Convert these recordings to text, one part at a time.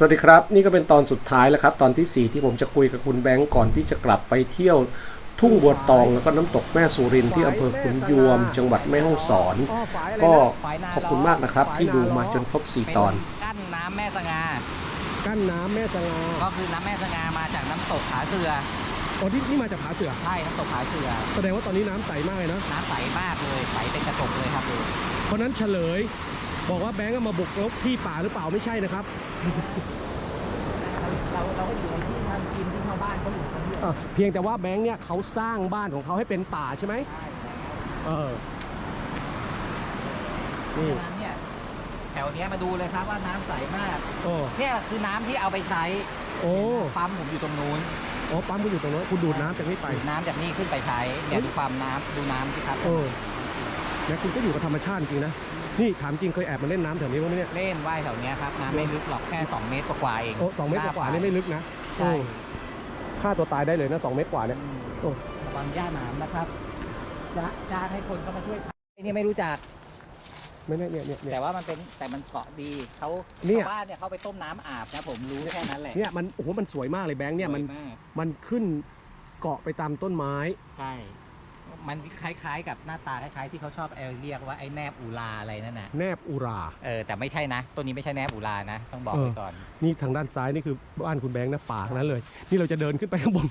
สวัสดีครับ นี่ก็เป็นตอนสุดท้ายแล้วครับ ตอนทีสี่ 4 ที่ผมจะคุยกับคุณแบงก์ก่อนที่จะกลับไปเที่ยวทุ่งบัวตองแล้วก็น้ำตกแม่สุรินทร์ที่อำเภอขุนยวม จังหวัดแม่ฮ่องสอน ก็ขอบคุณมากนะครับ ที่ดูมาจนครบ 4 ตอน กั้นน้ำแม่สงากั้นน้ำแม่สงาก็คือน้ำแม่สงามาจากน้ำตกผาเสือตอนที่นี่มาจากผาเสือใช่น้ำตกผาเสือแสดงว่าตอนนี้น้ำใสมากเลยนะน้ำใสมากเลยใสเป็นกระจกเลยครับดูเพราะนั้นเฉลย บอกว่าแบงก์มาบุกรบที่ป่าหรือเปล่าไม่ใช่นะครับ เราเราก็อยู่ในที่ทำกินที่ชาวบ้านเขาอยู่กันเยอะเพียงแต่ว่าแบงก์เนี่ยเขาสร้างบ้านของเขาให้เป็นป่าใช่ไหมใช่เออเพราะนี่ฉะนั้นเนี่ยแถวเนี้ยมาดูเลยครับว่าน้ำใสมากโอ้เนี่ยคือน้ำที่เอาไปใช้โอ้ปั๊มผมอยู่ตรงนู้นโอ้ปั๊มก็อยู่ตรงนั้นคุณดูดน้ำจากนี้ไปดูดน้ำจากนี่ขึ้นไปใช้เนี่ยดูความน้ำดูน้ำสิครับ เออเนี่ยคุณก็อยู่กับธรรมชาติจริงนะ นี่ถามจริงเคยแอบมาเล่นน้ำแถวนี้บ้างไหมเนี่ย เล่นว่ายแถวเนี้ยครับน้ำไม่ลึกหรอกแค่ 2 เมตรกว่าๆเองโอ้สองเมตรกว่าๆนี่ไม่ลึกนะใช่โอ้ฆ่าตัวตายได้เลยนะสองเมตรกว่าเนี่ย โอ้ ระวังย่าหนามนะครับจะจ้างให้คนเข้ามาช่วยไอ้นี่ไม่รู้จัก ไม่เนี่ยเนี่ยเนี่ยเนี่ย แต่ว่ามันเป็นแต่มันเกาะดีเขาเนี่ย ชาวบ้านเนี่ยเขาไปต้มน้ำอาบนะผมรู้แค่นั้นแหละเนี่ยมันโอ้โหมันสวยมากเลยแบงค์เนี่ยมันสวากมันขึ้นเกาะไปตามต้นไม้ ใช่ มันคล้ายๆ กับหน้าตาคล้ายๆ ที่เขาชอบเอเรียกว่าไอ้แนบอูลาอะไรนั่นน่ะแนบอุรา เออแต่ไม่ใช่นะ ตัวนี้ไม่ใช่แนบอูลานะ ต้องบอกเออไว้ก่อน นี่ทางด้านซ้ายนี่คือบ้านคุณแบงค์นะป่าทั้งนั้นเลย นี่เราจะเดินขึ้นไปข้างบน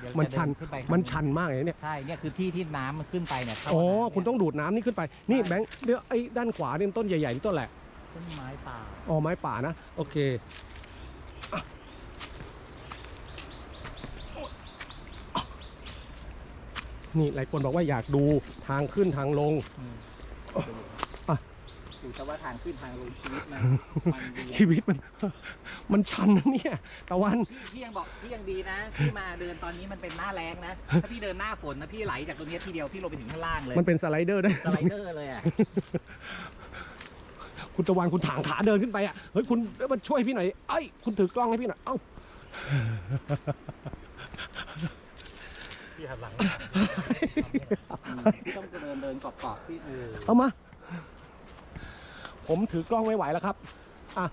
เดี๋ยวมันจะชัน เดิขึ้นไปข้างบมันชันมากเลยเนี่ย ใช่เนี่ยคือที่ที่น้ำมันขึ้นไปเนี่ยเข้าอ๋อน้ำเนี่ยคุณต้องดูดน้ำนี่ขึ้นไป นี่แบงค์เดี๋ยวไอ้ด้านขวาเนี่ยต้นใหญ่ๆนี่ต้นแหละ ต้นไม้ป่า อ๋อไม้ป่านะ โอเคอะ นี่หลายคนบอกว่าอยากดูทางขึ้นทางลงอืมอะดูซะว่าทางขึ้นทางลงชีวิตมันมันดีชีวิตมัน มันชันนะเนี่ยตะวัน พี่ยังบอกพี่ยังดีนะที่มาเดินตอนนี้มันเป็นหน้าแรงนะ ถ้าพี่เดินหน้าฝนนะพี่ไหลจากตรงเนี้ยทีเดียวพี่ลงไปถึงข้างล่างเลยมันเป็นสไลเดอร์ได้ สไลเดอร์เลยอะคุณตะวันคุณถางขาเดินขึ้นไปอะ เฮ้ย คุณมาช่วยพี่หน่อย เอ้ย คุณถือกล้องให้พี่หน่อย เอ้า พี่หันหลังพี่ต้องเดินเดินเกาะๆพี่เออเอามา ผมถือกล้องไม่ไหวแล้วครับอะ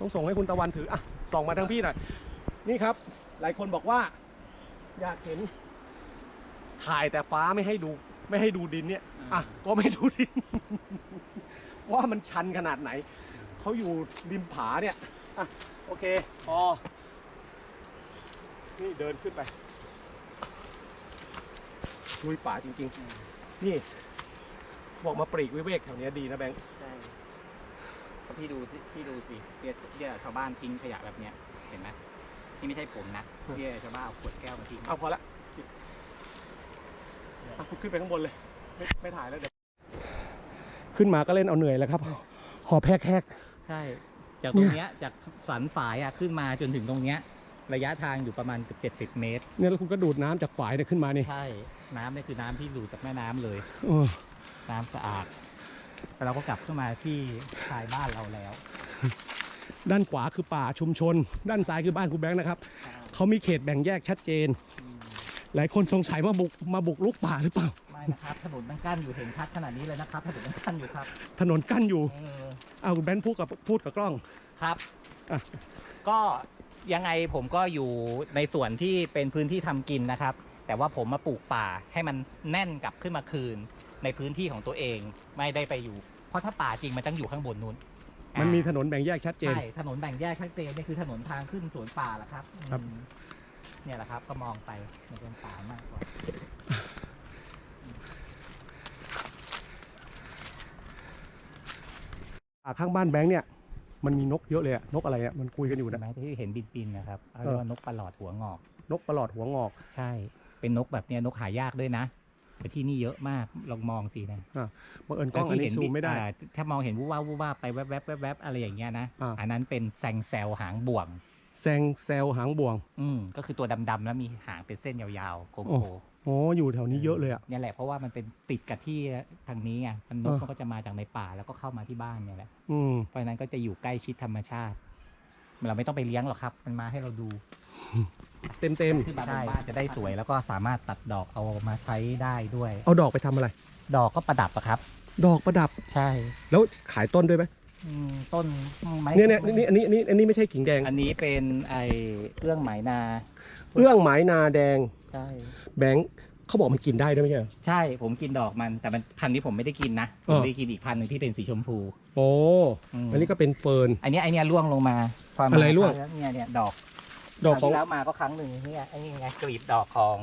ต้องส่งให้คุณตะวันถืออะส่องมาทางพี่หน่อยนี่ครับ หลายคนบอกว่า อยากเห็น ถ่ายแต่ฟ้าไม่ให้ดู ไม่ให้ดูดินเนี่ยอะก็ไม่ดูดิน ว่ามันชันขนาดไหนเขาอยู่ริมผาเนี่ยอะโอเคพอนี่เดินขึ้นไป ลุยป่าจริง ๆ นี่บอกมาปรีกวิเวกแถวเนี้ยดีนะแบงค์ใช่ก็พี่ดูสิพี่ดูสิเนี่ยเนี่ยชาวบ้านทิ้งขยะแบบเนี้ยเห็นไหมนี่ไม่ใช่ผมนะเนี่ยชาวบ้านเอาขวดแก้วมาทิ้งเอาพอละเอาคุณขึ้นไปข้างบนเลย ไม่ไม่ถ่ายแล้วเดี๋ยวขึ้นมาก็เล่นเอาเหนื่อยแล้วครับหอแพกแหกใช่ จากตรงเนี้ยจากสันฝายอะขึ้นมาจนถึงตรงเนี้ย ระยะทางอยู่ประมาณเกือบเจ็ดสิบเมตร เนี่ยแล้วคุณก็ดูดน้ำจากฝายเนี่ยขึ้นมานี่ใช่ น้ำเนี่ยคือน้ำที่ดูดจากแม่น้ำเลยเออน้ำสะอาด แต่เราก็กลับเข้ามาที่ชายบ้านเราแล้ว ด้านขวาคือป่าชุมชน ด้านซ้ายคือบ้านคุณแบงค์นะครับ เขามีเขตแบ่งแยกชัดเจนอืมหลายคนสงสัยว่าบุกมาบุกลุกป่าหรือเปล่า ไม่นะครับถนนมันกั้นอยู่เห็นชัดขนาดนี้เลยนะครับถนนมันกั้นอยู่ครับถนนกั้นอยู่ เออเอาคุณแบงค์พูดกับพูดกับกล้อง ครับ อะ ก็ ยังไงผมก็อยู่ในส่วนที่เป็นพื้นที่ทำกินนะครับ แต่ว่าผมมาปลูกป่าให้มันแน่นกลับขึ้นมาคืน ในพื้นที่ของตัวเองไม่ได้ไปอยู่ เพราะถ้าป่าจริงมันต้องอยู่ข้างบนนู้นมันมีถอ่านนแบ่งแยกชัดเจน ใช่ถนนแบ่งแยกชัดเจนนี่คือถนนทางขึ้นสวนป่าแหละครับครับ อืมเนี่ยแหละครับก็มองไปมันเป็นป่ามากกว่าป่าข้างบ้านแบงค์เนี่ย มันมีนกเยอะเลยอะนกอะไรอะมันคุยกันอยู่เห็นนะไหมที่เห็นบินบินๆนะครับเขาเออเรียกว่านกประหลอดหัวงอก นกประหลอดหัวงอก ใช่ เป็นนกแบบเนี้ยนกหายากด้วยนะ แต่ที่นี่เยอะมาก ลองมองสินะบังเอิญกล้องอันนี้ซูมไม่ได้ อ่าถ้ามองเห็นวูบวาบวูบวาบไปแวบแวบแวบแวบอะไรอย่างเงี้ยนะ อ่า อันนั้นเป็นแซงแซลหางบ่วง แซงแซลหางบ่วง อืมก็คือตัวดำๆแล้วมีหางเป็นเส้นยาวๆโค้โอ้งๆ โอ้อยู่แถวนี้เยอะเลยอะเนี่ยแหละเพราะว่ามันเป็นติดกับที่ทางนี้ไงมันนกเออมันก็จะมาจากในป่าแล้วก็เข้ามาที่บ้านเนี่ยแหละอืมเพราะฉะนั้นก็จะอยู่ใกล้ชิดธรรมชาติเราไม่ต้องไปเลี้ยงหรอกครับ มันมาให้เราดูเต็มเต็มขึ้นมาบนบ้านจะได้สวยแล้วก็สามารถตัดดอกเอามาใช้ได้ด้วยๆเอาดอกไปทำอะไร ดอกก็ประดับอะครับ ดอกประดับใช่ แล้วขายต้นด้วยไหมอืมต้นไม้เนี่ยเนี่ยนี่อันนี้อันนี้อันนี้ไม่ใช่ขิงแดง อันนี้เป็นไอเรื่องไหมนา เอื้องหมายนาแดง ใช่แบงค์เขาบอกมันกินได้ด้วยไม่ใช่เหรอใช่ผมกินดอกมันแต่มันพันธุ์นี้ผมไม่ได้กินนะผอ๋มอ ได้กินอีกพันธุ์หนึ่งที่เป็นสีชมพูโอ้อืมอันนี้ก็เป็นเฟิร์น อันเนี้ยไอเนี้ยร่วงลงมาพมาอะไรร่วง เนี่ยเนี่ยดอกดอกของ คราวที่แล้วมาก็ครั้งหนึ่งเนี่ยไอ้นี่ไงกลีบดอกของ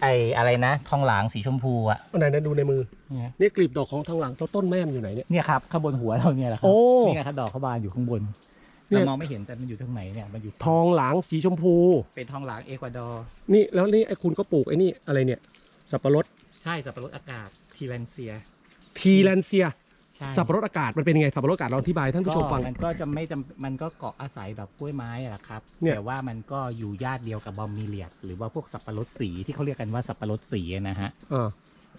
ไออะไรนะทองหลางสีชมพูอะอันไหนนั้นดูในมือ เนี่ยนี่กลีบดอกของทางหลังแล้วต้นแม่มันอยู่ไหนเนี่ย เนี่ยครับข้างบนหัวเราเนี่ยแหละครัโอ้ นี่ไงครับดอกเขาบานอยู่ข้างบน เนี่ยเรามองไม่เห็นแต่มันอยู่ตรงไหนเนี่ยมันอยู่ทองหลางสีชมพู เป็นทองหลางเอกวาดอร์นี่แล้วนี่ไอ้คุณก็ปลูกไอ้นี่อะไรเนี่ย สับปะรดใช่สับปะรดอากาศทีแลนเซียทีแลนเซีย ใช่สับปะรดอากาศมันเป็นยังไงสับปะรดอากาศลองอธิบายท่านผู้ชมฟัง ก็มันก็จะไม่จำมันก็เกาะอาศัยแบบกล้วยไม้อะครับเนี่ย แต่ว่ามันก็อยู่ญาติเดียวกับบอมมิเลียดหรือว่าพวกสับปะรดสีที่เขาเรียกกันว่าสับปะรดสีอะนะฮะ อ่า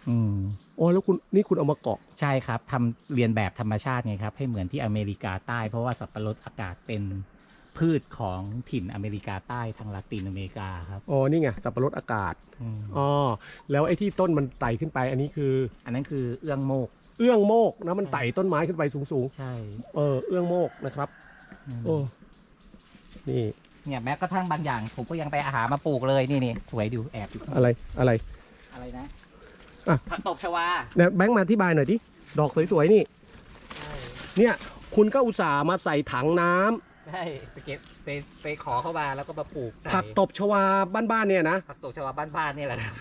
อืมโอ้แล้วคุณนี่คุณเอามาเกาะ ใช่ครับทำเรียนแบบธรรมชาติไงครับ ให้เหมือนที่อเมริกาใต้ เพราะว่าสับปะรดอากาศเป็นพืชของถิ่นอเมริกาใต้ทางลาตินอเมริกาครับอ๋อ นี่ไงสับปะรดอากาศ อืมอ๋อ แล้วไอ้ที่ต้นมันไต่ขึ้นไป อันนี้คือ อันนั้นคือเอื้องโมก เอื้องโมกนะ มันไต่ต้นไม้ขึ้นไปสูงใช่ๆ เออ เอื้องโมกนะครับอืมโอ้ นี่ เนี่ยแม้กระทั่งบางอย่าง ผมก็ยังไปอาหามาปลูกเลยนี่นี่สวยดูแอบอยู่อะไร อะไร อะไรนะ อะ ผักตบชวาเนี่ยแบงค์มาอธิบายหน่อยดิ ดอกสวยๆนี่เนี่ย คุณก็อุตส่าห์มาใส่ถังน้ำใช่ไปเก็บไปไปขอเข้ามาแล้วก็มาปลูกใส่ผักตบชวาบ้านๆเนี่ยนะ ผักตบชวาบ้านๆนี่แหละครับ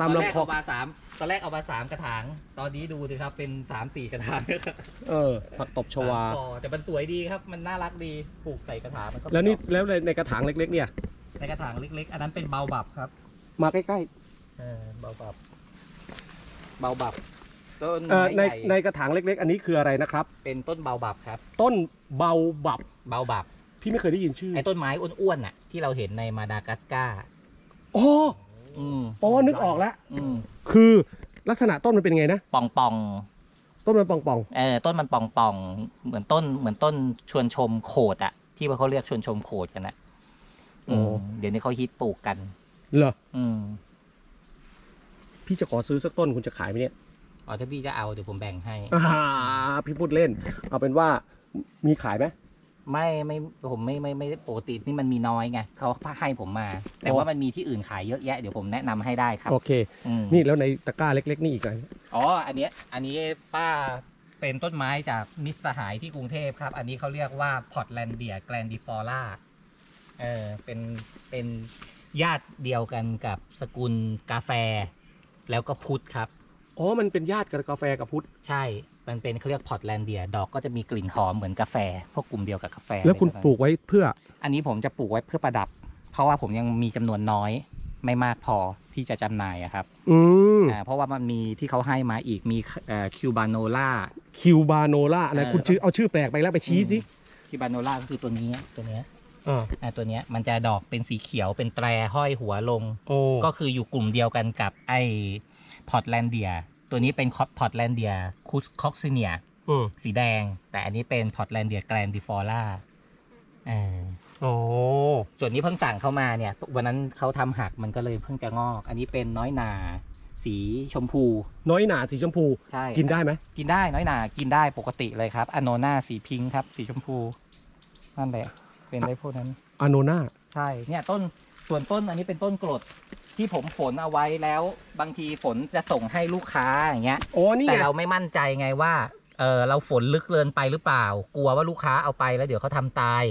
ตามตอนแรกลำคลองเอามาสามตอนแรกเอามาสามกระถาง ตอนนี้ดูสิครับเป็นสามสี่กระถางเออ ผักตบชวาสมกอแต่มันสวยดีครับ มันน่ารักดีปลูกใส่กระถางมันก็แล้วนี่แล้วในกระถางเล็ก ๆ เนี่ย ในกระถางเล็ก ๆ อันนั้นเป็นเบาบับครับมาใกล้เออเบาบับ เบาบับ ต้นๆเอ่อไม้ในใหญ่ในกระถางเล็ก ๆ อันนี้คืออะไรนะครับ เป็นต้นเบาบับครับ ต้นเบาบับเบาบับ พี่ไม่เคยได้ยินชื่อไอ้ต้นไม้อ้วนๆน่ะที่เราเห็นในมาดากัสการ์อ๋ออืมอ๋อนึกออกแล้วอืมคือลักษณะต้นมันเป็นไงนะปองปองต้นมันป่องๆเออต้นมันปองปองๆเหมือนต้นเหมือนต้นชวนชมโขดอะที่ว่าเขาเรียกชวนชมโขดกันนะอืมเดี๋ยวนี้เขาฮิตปลูกกัน ๆเหรอ อืม พี่จะขอซื้อสักต้นคุณจะขายไหมเนี่ยอ๋อถ้าพี่จะเอาเดี๋ยวผมแบ่งให้อ่าพี่พูดเล่น เอาเป็นว่ามีขายไหม ไม่ไม่ผมไม่ไม่ไม่ปกตินี่มันมีน้อยไงเขาให้ผมมา แต่อ๋อว่ามันมีที่อื่นขายเยอะแยะเดี๋ยวผมแนะนำให้ได้ครับโอเค อืมนี่แล้วในตะกร้าเล็ก ๆ นี่อีกอะไรอ๋ออันเนี้ยอันนี้ป้าเป็นต้นไม้จากมิตรสหายที่กรุงเทพครับ อันนี้เขาเรียกว่าพอร์ตแลนเดียแกรนดิฟอร่าเออเป็นเป็นญาติเดียวกันกับสกุลกาแฟ แล้วก็พุทธครับ อ๋อ มันเป็นญาติกับกาแฟกับพุทธ ใช่ มันเป็นเขาเรียกพอร์ตแลนเดีย ดอกก็จะมีกลิ่นหอมเหมือนกาแฟ พวกกลุ่มเดียวกับกาแฟแล้วคุณเยนะปลูกไว้เพื่อ อันนี้ผมจะปลูกไว้เพื่อประดับ เพราะว่าผมยังมีจำนวนน้อย ไม่มากพอที่จะจำหน่ายอะครับ อืมอ่าเพราะว่ามันมีที่เขาให้มาอีก มีคิวบาโนล่า คิวบาโนล่าอะไรเออคุณชื่อเอาชื่อแปลกไปแล้วไปชี้สิ คิวบาโนล่าก็คือตัวนี้ตัวเนี้ย อ่าอ่าตัวเนี้ยมันจะดอกเป็นสีเขียวเป็นแตรห้อยหัวลง โอ้ก็คืออยู่กลุ่มเดียวกันกับไอ้พอร์ตแลนเดีย ตัวนี้เป็นพอร์ตแลนเดียคุสคอกซิเนีย อืมสีแดง แต่อันนี้เป็นพอร์ตแลนเดียแกรนดิฟอร่าเออโอ้ส่วนนี้เพิ่งสั่งเข้ามาเนี่ย วันนั้นเขาทำหักมันก็เลยเพิ่งจะงอก อันนี้เป็นน้อยหนา สีชมพู น้อยหนาสีชมพู ใช่ กินได้ไหมกินได้น้อยหนากินได้ปกติเลยครับอโนนาสีพิงค์ครับ สีชมพู นั่นแหละ เป็นได้พวกนั้น อะโนนาใช่เนี่ยต้นส่วนต้นอันนี้เป็นต้นกรดที่ผมฝนเอาไว้แล้ว บางทีฝนจะส่งให้ลูกค้าอย่างเงี้ย โอ้นี่แต่ไงเราไม่มั่นใจไงว่าเออเราฝนลึกเกินไปหรือเปล่า กลัวว่าลูกค้าเอาไปแล้วเดี๋ยวเขาทำตาย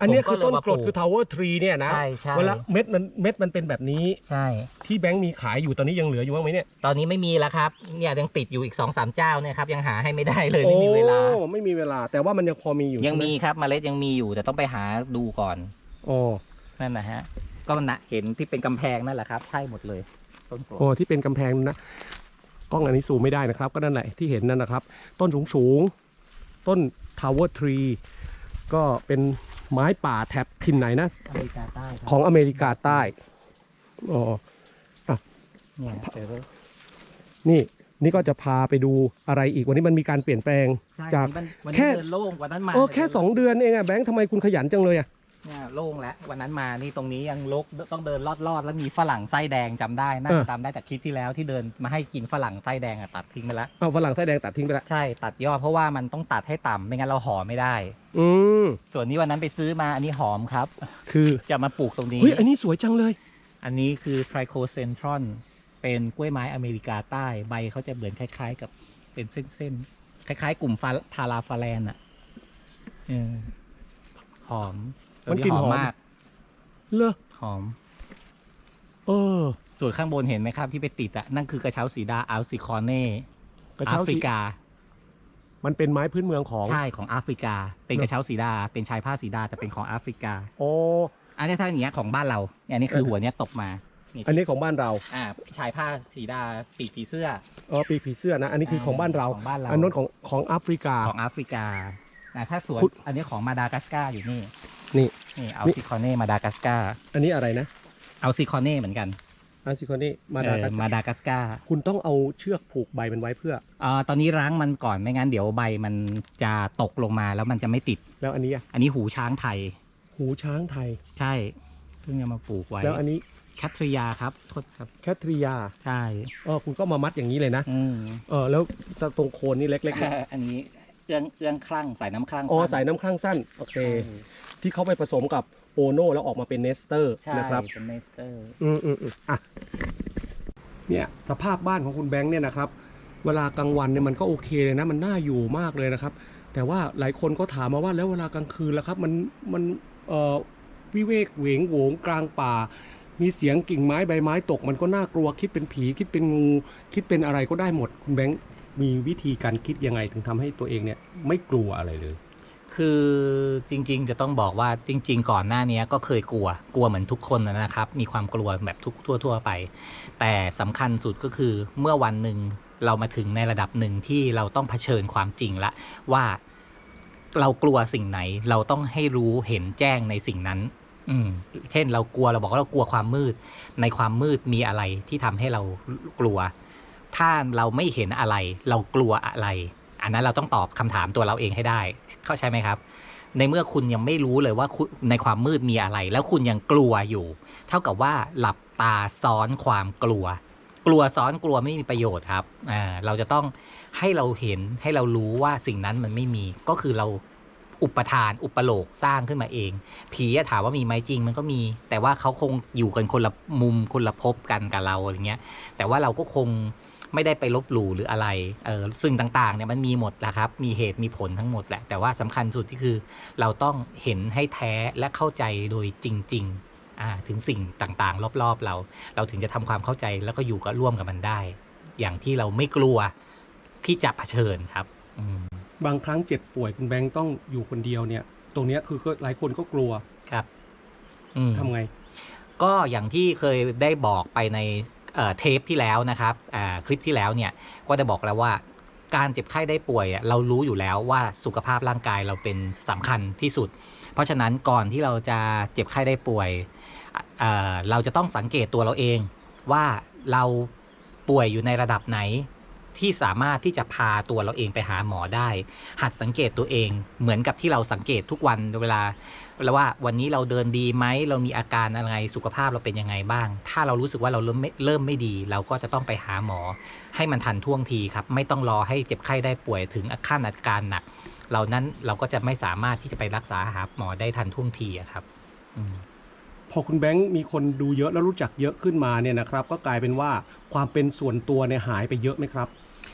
อันเนี้ยผมก็คือต้นเลยมากรดปลูกคือทาวเวอร์ทรีเนี่ยนะใช่ใช่ เวลาเม็ดมันเม็ดมันเป็นแบบนี้ใช่ ที่แบงค์มีขายอยู่ตอนนี้ยังเหลืออยู่บ้างไหมเนี่ยตอนนี้ไม่มีแล้วครับ เนี่ยยังติดอยู่อีกสองสามเจ้าเนี่ยครับยังหาให้ไม่ได้เลยไม่มีเวลา โอ้ไม่มีเวลา แต่ว่ามันยังพอมีอยู่ยังใช่ไหมีครับเมล็ดยังมีอยู่แต่ต้องไปหาดูก่อนโอ้นั่นนะฮะ ก็มันนะเห็นที่เป็นกำแพงนั่นแหละครับใช่หมดเลยต้นกรด โอ้ที่เป็นกำแพงนะกล้องอันนี้ซูมไม่ได้นะครับ ก็นั่นแหละที่เห็นนั่นนะครับ ต้นสูงสูงๆต้นทาวเวอร์ทรีก็เป็น ไม้ป่าแถบถิ่นไหนนะ อเมริกาใต้ครับของอเมริกาใต้อ๋อเนี่ยเจอแล้วนี่ นี่ก็จะพาไปดูอะไรอีกวันนี้มันมีการเปลี่ยนแปลง ใช่จาก วันนี้มันวันแค่นี้เดินโล่งกว่านั้นมาโอ้แค่สองเดือนเองอะแบงค์ทำไมคุณขยันจังเลยอะ เนี่ยโล่งแล้ววันนั้นมานี่ตรงนี้ยังลกต้องเดินลอดลอดๆแล้วมีฝรั่งไส้แดงจำได้น่าเออจะจำได้จากคลิปที่แล้วที่เดินมาให้กินฝรั่งไส้แดงอะตัดทิ้งไปแล้วเอาฝรั่งไส้แดงตัดทิ้งไปแล้วใช่ตัดยอดเพราะว่ามันต้องตัดให้ต่ำไม่งั้นเราห่อไม่ได้ อืมส่วนนี้วันนั้นไปซื้อมาอันนี้หอมครับ คือจะมาปลูกตรงนี้ เฮ้ยอันนี้สวยจังเลย อันนี้คือไทรโคเซนทรอนเป็นกล้วยไม้อเมริกาใต้ใบเขาจะเหมือนคล้าย ๆ กับเป็นเส้นๆคล้าย ๆ กลุ่มฟาพาราฟาแลนอะเออหอม มันกลิ่นหอม มาก เลอหอม เออ ส่วนข้างบนเห็นไหมครับที่ไปติดอะนั่นคือกระเช้าสีดาอัลซิคอเน่กระแอเช้าฟสีริกา มันเป็นไม้พื้นเมืองของ ใช่ของแอฟริกา เป็นกระเช้าสีดา เป็นชายผ้าสีดาแต่เป็นของแอฟริกา โอ้อันนี้ถ้าอย่างเงี้ยของบ้านเราเนี่ยอันนี้คือหัวเนี้ยตกมา อันนี้ของบ้านเราอ่า ชายผ้าสีดาปีกผีเสื้ออ๋อปีกผีเสื้อนะ อันนี้คือของบ้านเรา ของบ้านเรา อันนู้นของของแอฟริกา ของแอฟริกาอ่าถ้าสวนคุณ อันนี้ของมาดากัสการ์อยู่นี่ นี่ นี่อัลซิคอเน่มาดากัสการ์อันนี้อะไรนะอัลซิคอเน่เหมือนกันอาซิคอนี่มาดากัสเออมาดากัสการ์คุณต้องเอาเชือกผูกใบมันไว้เพื่ออ่าตอนนี้ล้างมันก่อนไม่งั้นเดี๋ยวใบมันจะตกลงมาแล้วมันจะไม่ติด แล้วอันนี้อะอันนี้หูช้างไทย หูช้างไทย ใช่เพิ่งจะมาปลูกไว้ แล้วอันนี้แคทริยาครับโทษครับแคทริยาใช่เออคุณก็มามัดอย่างนี้เลยนะอืมเออแล้วตรงโคนนี่เล็กๆเนี่ยอันนี้ เอื้องเอื้องคลั่งใส่น้ำคลั่งอ๋อสั้นใส่น้ำข้างสั้นโอเคใช่ที่เขาไปผสมกับโอโน่แล้วออกมาเป็นเนสเตอร์ใช่นะครับ เป็นเนสเตอร์ อืมอืมอืมอะเนี่ยสภาพบ้านของคุณแบงค์เนี่ยนะครับ เวลากลางวันเนี่ยมันก็โอเคเลยนะมันน่าอยู่มากเลยนะครับ แต่ว่าหลายคนก็ถามมาว่าแล้วเวลากลางคืนล่ะครับ มันมันเอ่อวิเวกเหวงโหวงกลางป่า มีเสียงกิ่งไม้ใบไม้ตก มันก็น่ากลัวคิดเป็นผีคิดเป็นงู คิดเป็นอะไรก็ได้หมดคุณแบงค์ มีวิธีการคิดยังไงถึงทำให้ตัวเองเนี่ยไม่กลัวอะไรเลย คือจริงๆ จะต้องบอกว่าจริง ๆ ก่อนหน้านี้ก็เคยกลัวกลัวเหมือนทุกคนนะครับ มีความกลัวแบบทุกทั่ว ๆ ไป แต่สำคัญสุดก็คือเมื่อวันหนึ่งเรามาถึงในระดับหนึ่งที่เราต้องเผชิญความจริงละว่าเรากลัวสิ่งไหน เราต้องให้รู้เห็นแจ้งในสิ่งนั้น อืม เช่น เรากลัวเราบอกว่าเรากลัวความมืด ในความมืดมีอะไรที่ทำให้เรากลัว ถ้าเราไม่เห็นอะไร เรากลัวอะไร อันนั้นเราต้องตอบคำถามตัวเราเองให้ได้ เข้าใจไหมครับ ในเมื่อคุณยังไม่รู้เลยว่าในความมืดมีอะไร แล้วคุณยังกลัวอยู่ เท่ากับว่าหลับตาซ้อนความกลัว กลัวซ้อนกลัวไม่มีประโยชน์ครับอ่าเราจะต้องให้เราเห็นให้เรารู้ว่าสิ่งนั้นมันไม่มีก็คือเราอุปทานอุปโลกสร้างขึ้นมาเอง ผีถามว่ามีไหมจริงมันก็มี แต่ว่าเขาคงอยู่กันคนละมุมคนละภพกันกับเราอะไรเงี้ย แต่ว่าเราก็คง ไม่ได้ไปลบหลู่หรืออะไรเออซึ่งต่างๆเนี่ยมันมีหมดแหละครับ มีเหตุมีผลทั้งหมดแหละ แต่ว่าสำคัญสุดที่คือ เราต้องเห็นให้แท้และเข้าใจโดยจริงๆอ่าถึงสิ่งต่างๆ รอบๆเรา เราถึงจะทำความเข้าใจแล้วก็อยู่กับร่วมกับมันได้ อย่างที่เราไม่กลัวที่จะเผชิญครับอืมบางครั้งเจ็บป่วยคุณแบงค์ต้องอยู่คนเดียวเนี่ย ตรงเนี้ยคือก็หลายคนก็กลัวครับอืมทำไงก็อย่างที่เคยได้บอกไปใน เทปที่แล้วนะครับคลิปที่แล้วเนี่ยก็ได้บอกแล้วว่าการเจ็บไข้ได้ป่วยเรารู้อยู่แล้วว่าสุขภาพร่างกายเราเป็นสำคัญที่สุด เพราะฉะนั้นก่อนที่เราจะเจ็บไข้ได้ป่วยเเราจะต้องสังเกตตัวเราเองว่าเราป่วยอยู่ในระดับไหน ที่สามารถที่จะพาตัวเราเองไปหาหมอได้ หัดสังเกตตัวเอง เหมือนกับที่เราสังเกตทุกวันเวลาแล้วว่าวันนี้เราเดินดีไหมเรามีอาการอะไรสุขภาพเราเป็นยังไงบ้าง ถ้าเรารู้สึกว่าเราเริ่มไม่เริ่มไม่ดี เราก็จะต้องไปหาหมอ ให้มันทันท่วงทีครับ ไม่ต้องรอให้เจ็บไข้ได้ป่วยถึงขั้นอาการหนักเรานั้นเราก็จะไม่สามารถที่จะไปรักษาหาหมอได้ทันท่วงทีครับอพอคุณแบงค์มีคนดูเยอะแล้วรู้จักเยอะขึ้นมาเนี่ยนะครับ ก็กลายเป็นว่าความเป็นส่วนตัวเนี่ยหายไปเยอะไหมครับ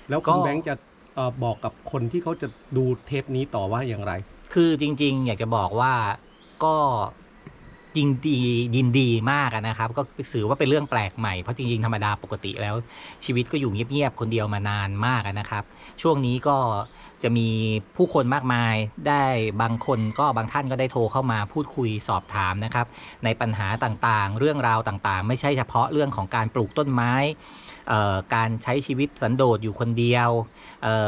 แล้วคุณก็แบงค์จะเอ่อบอกกับคนที่เขาจะดูเทปนี้ต่อว่าอย่างไร คือจริง ๆ อยากจะบอกว่าก็ ยินดียินดีมากนะครับ ก็ถือว่าเป็นเรื่องแปลกใหม่ เพราะจริงๆธรรมดาปกติแล้ว ชีวิตก็อยู่เงียบๆคนเดียวมานานมากนะครับ ช่วงนี้ก็จะมีผู้คนมากมายได้บางคนก็บางท่านก็ได้โทรเข้ามาพูดคุยสอบถามนะครับ ในปัญหาต่างๆ เรื่องราวต่างๆ ไม่ใช่เฉพาะเรื่องของการปลูกต้นไม้การใช้ชีวิตสันโดษอยู่คนเดียว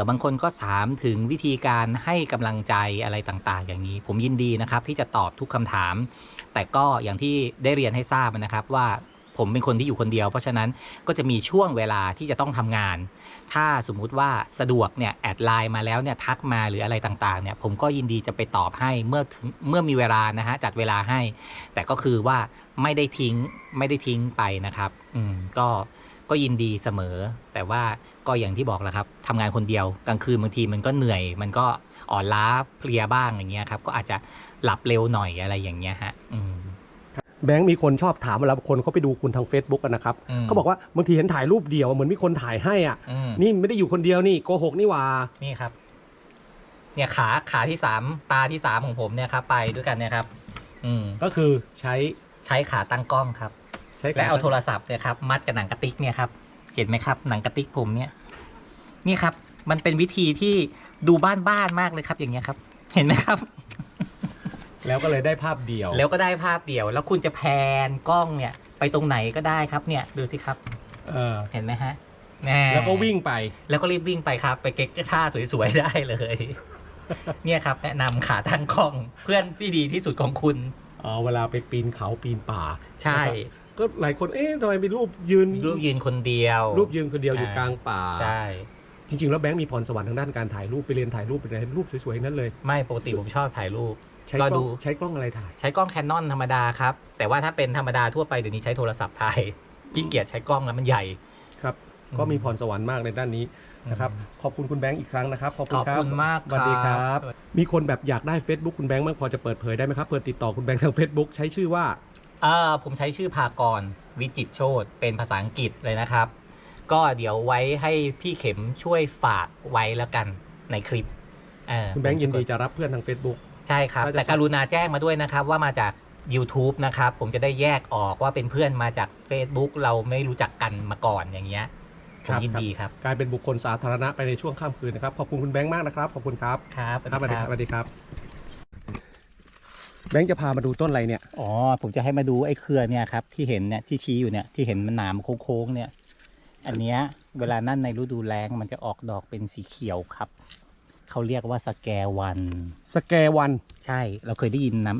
บางคนก็ถามถึงวิธีการให้กำลังใจอะไรต่างๆ อย่างนี้ ผมยินดีนะครับที่จะตอบทุกคำถาม แต่ก็อย่างที่ได้เรียนให้ทราบนะครับว่าผมเป็นคนที่อยู่คนเดียว เพราะฉะนั้นก็จะมีช่วงเวลาที่จะต้องทำงาน ถ้าสมมุติว่าสะดวกเนี่ยแอดไลน์มาแล้วเนี่ยทักมาหรืออะไรต่างๆเนี่ยผมก็ยินดีจะไปตอบให้เมื่อถึงเมื่อมีเวลานะฮะจัดเวลาให้ แต่ก็คือว่าไม่ได้ทิ้งไม่ได้ทิ้งไปนะครับ อืมก็ก็ยินดีเสมอ แต่ว่าก็อย่างที่บอกแหละครับทำงานคนเดียวกลางคืนบางทีมันก็เหนื่อย มันก็อ่อนล้าเพลียบ้างอย่างเงี้ยครับ ก็อาจจะ หลับเร็วหน่อยอะไรอย่างเงี้ยฮะอืมแบงค์มีคนชอบถามเวลาคนเขาไปดูคุณทาง Facebook กันนะครับอืมเขาบอกว่าบางทีเห็นถ่ายรูปเดียวเหมือนมีคนถ่ายให้อะ อืมนี่ไม่ได้อยู่คนเดียวนี่โกหกนี่หว่า นี่ครับ เนี่ยขาขาที่สามตาที่สามของผมเนี่ยครับ ไปด้วยกันเนี่ยครับ อืมก็คือใช้ใช้ขาตั้งกล้องครับ ใช้และเอาโทรศัพท์เนี่ยครับ มัดกับหนังกระติกเนี่ยครับ เห็นไหมครับ หนังกระติกผมเนี่ย นี่ครับ มันเป็นวิธีที่ดูบ้านๆมากเลยครับ อย่างเงี้ยครับ เห็นไหมครับ แล้วก็เลยได้ภาพเดียว แล้วก็ได้ภาพเดี่ยว แล้วคุณจะแพนกล้องเนี่ย ไปตรงไหนก็ได้ครับเนี่ยดูสิครับ เออ เห็นไหมฮะแน่แล้วก็วิ่งไป แล้วก็รีบวิ่งไปครับ ไปเก๊กท่าสวยๆได้เลย เนี่ยครับ แนะนำขาตั้งกล้องเพื่อนที่ดีที่สุดของคุณอ๋อเวลาไปปีนเขาปีนป่าใช่ ก็หลายคนเอ๊ะทำไมมีรูปยืนรูปยืนคนเดียว รูปยืนคนเดียวอยู่อ่ากลางป่าใช่จริงๆ แล้วแบงค์มีพรสวรรค์ทางด้านการถ่ายรูปไปเรียนถ่ายรูปเป็นอะไรรูปสวยๆทั้งนั้นเลย ไม่ปกติผมชอบถ่ายรูป ใช้กก็ล้ดูองใช้กล้องอะไรถ่าย ใช้กล้องแคนนอนธรรมดาครับ แต่ว่าถ้าเป็นธรรมดาทั่วไปเดี๋ยวนี้ใช้โทรศัพท์ถ่ายขี้เกียจใช้กล้องแล้วมันใหญ่ครับอืมก็มีพรสวรรค์มากในด้านนี้นะครับอืมขอบคุณคุณแบงค์อีกครั้งนะครับขอบคุขณอบครับคุณมากสวัสดีครับครับ มีคนแบบอยากได้ Facebook คุณแบงค์บ้างพอจะเปิดเผยได้ไหมครับเปิดติดต่อคุณแบงค์ทาง Facebook ใช้ชื่อว่าเอ่อผมใช้ชื่อภากรวิจิตรโชตเป็นภาษาอังกฤษเลยนะครับ ก็เดี๋ยวไว้ให้พี่เข็มช่วยฝากไว้แล้วกันในคลิปเออคุณแบงค์ยินดีผมจะรับเพื่อนทาง Facebook ใช่ครับ ก็จะ แต่กรุณาแจ้งมาด้วยนะครับ ว่ามาจาก YouTube นะครับ ผมจะได้แยกออกว่าเป็นเพื่อนมาจาก Facebook เราไม่รู้จักกันมาก่อนอย่างเงี้ยผครัมบยินดีครับกลายเป็นบุคคลสาธารณะไปในช่วงข้ามคืนนะครับ ขอบคุณคุณแบงค์มากนะครับ ขอบคุณครับครับครับสวัสดีครับสวัสดีครับ แบงค์จะพามาดูต้นอะไรเนี่ย อ๋อผมจะให้มาดูไอ้เครือเนี่ยครับที่เห็นเนี่ยที่ชี้อยู่เนี่ยที่เห็นมันหนามโค้งๆเนี่ย อันเนี้ยเวลานั่นในฤดูแล้งมันจะออกดอกเป็นสีเขียวครับ เขาเรียกว่าสแกวัน สแกวัน ใช่ เราเคยได้ยินนาม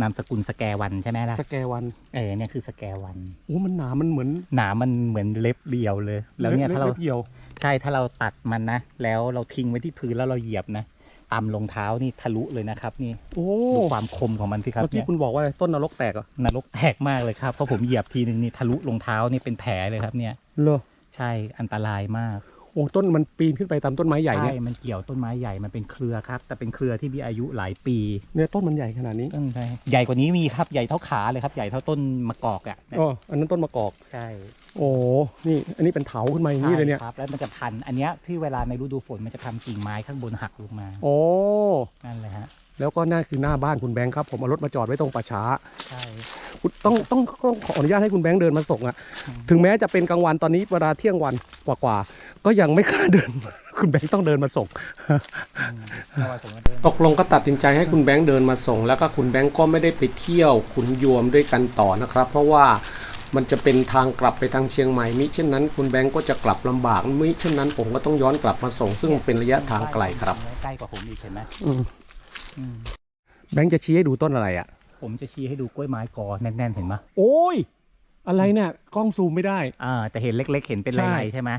นามสกุลสแกวันใช่ไหมล่ะ สแกวัน เออเนี่ยคือสแกวันโอ้มันหนา มันเหมือน หนามมันเหมือนเล็บเดียวเลย แล้วเนี่ยถ้าเราเดียว ใช่ ถ้าเราตัดมันนะ แล้วเราทิ้งไว้ที่พื้นแล้วเราเหยียบนะตามรองเท้านี่ทะลุเลยนะครับ นี่โอ้ดูความคมของมันสิครับเมื่อกี้เนี่ยคุณบอกว่าต้นนรกแตกเหรอะนรกแตกมากเลยครับ เพราะผมเหยียบทีนึงนี่ทะลุรองเท้านี่เป็นแผลเลยครับเนี่ยเหรอใช่ อันตรายมากโอ้ต้นมันปีนขึ้นไปตามต้นไม้ใหญ่เนี่ยมันเกี่ยวต้นไม้ใหญ่ มันเป็นเครือครับ แต่เป็นเครือที่มีอายุหลายปี เนี่ยต้นมันใหญ่ขนาดนี้ต้นใช่ใหญ่กว่านี้มีครับ ใหญ่เท่าขาเลยครับ ใหญ่เท่าต้นมะกอกอะ อ๋ออันนั้นต้นมะกอก ใช่ โอ้ นี่ อันนี้เป็นเถาขึ้นมาอย่างนี้เลยเนี่ยใช่ครับ แล้วมันจะพัน อันเนี้ยที่เวลาในฤดูฝนมันจะทำกิ่งไม้ข้างบนหักลงมา โอ้ นั่นเลยฮะ แล้วก็นั่นคือหน้าบ้านคุณแบงค์ครับ ผมเอารถมาจอดไว้ตรงป่าช้าใช่คุณต้องต้องต้องขออนุญาตให้คุณแบงค์เดินมาส่งอะอืมถึงแม้จะเป็นกลางวันตอนนี้เวลาเที่ยงวันกว่าๆก็ยังไม่กล้าเดิน คุณแบงค์ต้องเดินมาส่งอืมเอาไว้ผมก็เดินตกลงก็ตัดสินใจให้คุณแบงค์เดินมาส่ง แล้วก็คุณแบงค์ก็ไม่ได้ไปเที่ยวขุนยวมด้วยกันต่อนะครับ เพราะว่ามันจะเป็นทางกลับไปทางเชียงใหม่มิเช่นนั้น คุณแบงค์ก็จะกลับลำบากมิเช่นนั้นผมก็ต้องย้อนกลับมาส่ง ซึ่งเป็นระยะทางไกลครับใกล้กว่าผมอีกเห็นไหมอืมอืม แบงค์จะชี้ให้ดูต้นอะไรอะ ผมจะชี้ให้ดูกล้วยไม้กอแน่นๆเห็นไหมโอ้ย อะไรเนี่ยกล้องซูมไม่ได้ อ่าแต่เห็นเล็ก ๆ เห็นเป็นใช่ลายๆใช่ไหม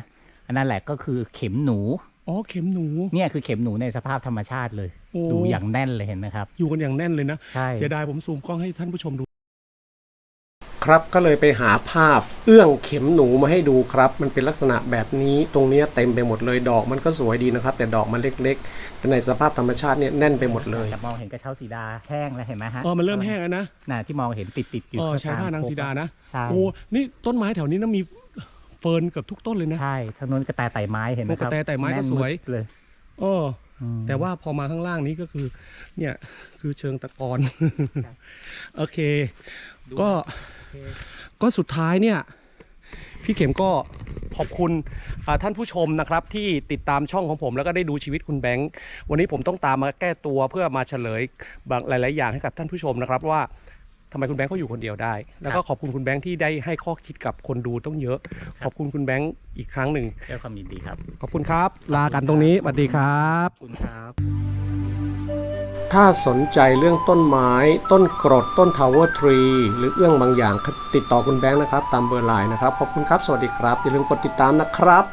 อันนั้นแหละก็คือเข็มหนู อ๋อเข็มหนู เนี่ยคือเข็มหนูในสภาพธรรมชาติเลยโอ้ดูอย่างแน่นเลยเห็นไหมครับ อยู่กันอย่างแน่นเลยนะ ใช่ เสียดายผมซูมกล้องให้ท่านผู้ชมดู ครับ ก็เลยไปหาภาพ เอื้องเข็มหนูมาให้ดูครับ มันเป็นลักษณะแบบนี้ตรงเนี้ยเต็มไปหมดเลยดอกมันก็สวยดีนะครับ แต่ดอกมันเล็กๆแต่ในสภาพธรรมชาติเนี่ยแน่นไปหมดเลยแต่มองเห็นกระเช้าสีดาแห้งแล้วเห็นไหมฮะอ๋อมันเริ่มแห้งแล้วนะน่ะที่มองเห็นติดติดๆอยู่อ๋อข้ใช้ผ้านางสีดานะใช่โอ้นี่ต้นไม้แถวนี้นะมีเฟิร์นเกือบทุกต้นเลยนะใช่ทางโน้นกระแตไต่ไม้เห็นไหมโอ้ครักระแตไต่ไม้ก็แน่นสวยเลยเอออืมแต่ว่าพอมาข้างล่างนี้ก็คือ เนี่ยคือเชิงตะกอนครับโอเคดูก็โอเค ก็สุดท้ายเนี่ยพี่เข็มก็ขอบคุณอ่าท่านผู้ชมนะครับที่ติดตามช่องของผมแล้วก็ได้ดูชีวิตคุณแบงค์วันนี้ผมต้องตามมาแก้ตัวเพื่อมาเฉลยบางหลาย ๆ อย่างให้กับท่านผู้ชมนะครับว่าทำไมคุณแบงค์เขาอยู่คนเดียวได้ แล้วก็ขอบคุณคุณแบงค์ที่ได้ให้ข้อคิดกับคนดูต้องเยอะ ขอบคุณคุณแบงค์อีกครั้งหนึ่งด้วยความยินดีครับ ขอบคุณครับ ลากันตรงนี้สวัสดีครับขอบคุณครับ ถ้าสนใจเรื่องต้นไม้ ต้นกรด ต้นทาวเวอร์ทรี หรือเอื้องบางอย่างติดต่อคุณแบงค์นะครับ ตามเบอร์ไลน์นะครับ ขอบคุณครับ สวัสดีครับ อย่าลืมกดติดตามนะครับ